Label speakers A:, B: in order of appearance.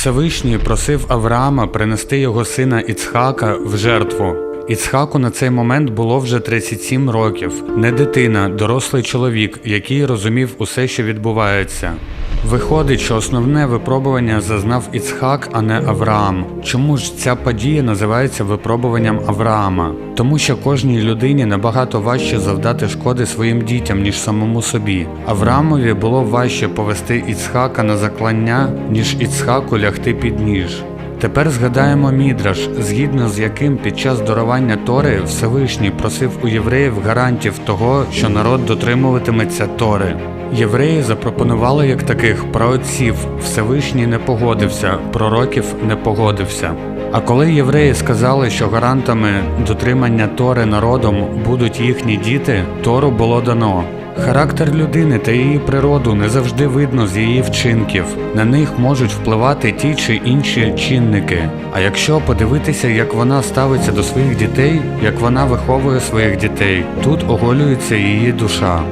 A: Всевишній просив Авраама принести його сина Іцхака в жертву. Іцхаку на цей момент було вже 37 років, не дитина, дорослий чоловік, який розумів усе, що відбувається. Виходить, що основне випробування зазнав Іцхак, а не Авраам. Чому ж ця подія називається випробуванням Авраама? Тому що кожній людині набагато важче завдати шкоди своїм дітям, ніж самому собі. Авраамові було важче повести Іцхака на заклання, ніж Іцхаку лягти під ніж. Тепер згадаємо Мідраш, згідно з яким під час дарування Тори Всевишній просив у євреїв гарантів того, що народ дотримуватиметься Тори. Євреї запропонували як таких праотців, Всевишній не погодився, пророків не погодився. А коли євреї сказали, що гарантами дотримання Тори народом будуть їхні діти, Тору було дано. Характер людини та її природу не завжди видно з її вчинків. На них можуть впливати ті чи інші чинники. А якщо подивитися, як вона ставиться до своїх дітей, як вона виховує своїх дітей, тут оголюється її душа.